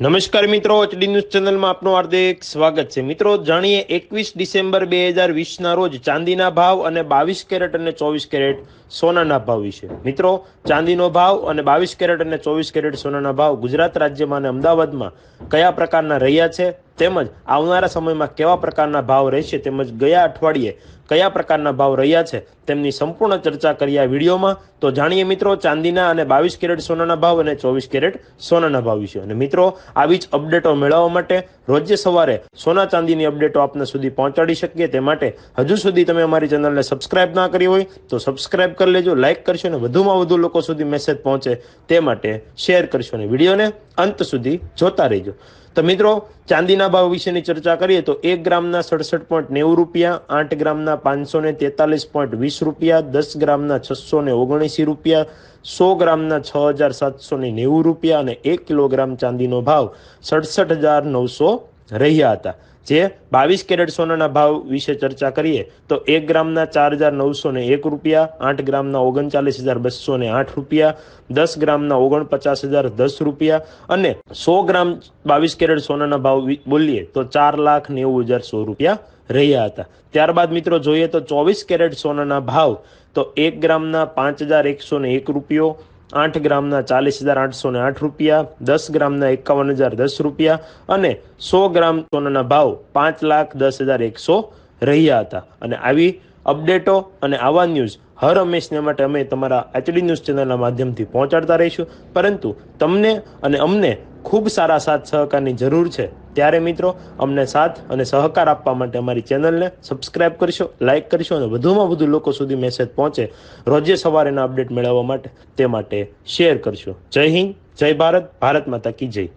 નમસ્કાર મિત્રો HD news ચેનલમાં આપનું હાર્દિક સ્વાગત છે. મિત્રો, જાણીએ એકવીસ ડિસેમ્બર બે હજાર વીસના રોજ ચાંદીના ભાવ અને બાવીસ કેરેટ અને ચોવીસ કેરેટ સોનાના ભાવ વિશે. મિત્રો, ચાંદીનો ભાવ અને બાવીસ કેરેટ અને ચોવીસ કેરેટ સોનાના ભાવ ગુજરાત રાજ્યમાં અને અમદાવાદમાં કયા પ્રકારના રહ્યા છે? તેમજ આવનારા સમયમાં કેવા પ્રકારના ભાવ રહેશે? તેમજ ગયા અઠવાડિયે કયા પ્રકારના ભાવ રહ્યા છે તેમની સંપૂર્ણ ચર્ચા કરી આ વિડીયોમાં. તો જાણીએ મિત્રો, ચાંદીના અને બાવીસ કેરેટ સોનાના ભાવ અને ચોવીસ કેરેટ સોનાના ભાવ વિશે. અને મિત્રો, આવી જ અપડેટો મેળવવા માટે રોજે સવારે સોના ચાંદીની અપડેટો આપને સુધી પહોંચાડી શકીએ. તે માટે હજુ સુધી તમે અમારી ચેનલને સબસ્ક્રાઇબ ના કરી હોય, તો સબસ્ક્રાઇબ કરી લેજો, લાઇક કરશો અને વધુમાં વધુ લોકો સુધી મેસેજ પહોંચે તે માટે શેર કરશો અને વિડીયોને અંત સુધી જોતા રહેજો. તો મિત્રો, ચાંદીના ભાવ વિશેની ચર્ચા કરીએ તો એક ગ્રામના સડસઠ પોઈન્ટ નેવું રૂપિયા, આઠ ગ્રામના પાંચસો ને તેતાલીસ પોઈન્ટ વીસ રૂપિયા, દસ ગ્રામના છસો ને ઓગણીસી રૂપિયા, સો ગ્રામના છ હજાર સાતસો ને નેવું રૂપિયા અને એક કિલોગ્રામ ચાંદીનો ભાવ સડસઠ હજાર નવસો રહ્યા હતા. જે બાવીસ કેરેટ સોનાના ભાવ વિશે ચર્ચા કરીએ, તો એક ગ્રામના ચાર હજાર નવસો ને એક રૂપિયા, આઠ ગ્રામના ઓગણચાલીસ હજાર બસો ને આઠ રૂપિયા, દસ ગ્રામના ઓગણપચાસ હજાર દસ રૂપિયા અને સો ગ્રામ બાવીસ કેરેટ સોનાના ભાવ બોલીએ, તો ચાર લાખ નેવું હજાર સો રૂપિયા રહ્યા હતા. ત્યારબાદ મિત્રો જોઈએ તો ચોવીસ કેરેટ સોનાના ભાવ, તો એક ગ્રામના પાંચ હજાર એકસો ને એક રૂપિયો આઠ ગ્રામના ચાલીસ હજાર આઠસો ને આઠ રૂપિયા, દસ ગ્રામના એકાવન હજાર દસ રૂપિયા અને સો ગ્રામ સોનાના ભાવ પાંચ લાખ દસ હજાર એકસો રહ્યા હતા. અને આવી અપડેટો અને આવા ન્યૂઝ હર હંમેશને માટે અમે તમારા એચડી ન્યૂઝ ચેનલના માધ્યમથી પહોંચાડતા રહીશું. પરંતુ તમને અને અમને ખૂબ સારા સાથ સહકારની જરૂર છે. ત્યારે મિત્રો, અમને સાથ અને સહકાર આપવા માટે અમારી ચેનલને સબસ્ક્રાઇબ કરશો લાઇક કરશો અને વધુમાં વધુ લોકો સુધી મેસેજ પહોંચે રોજે સવારેના અપડેટ મેળવવા માટે તે માટે શેર કરશો. જય હિન્દ, જય ભારત ભારત માતા કી જય.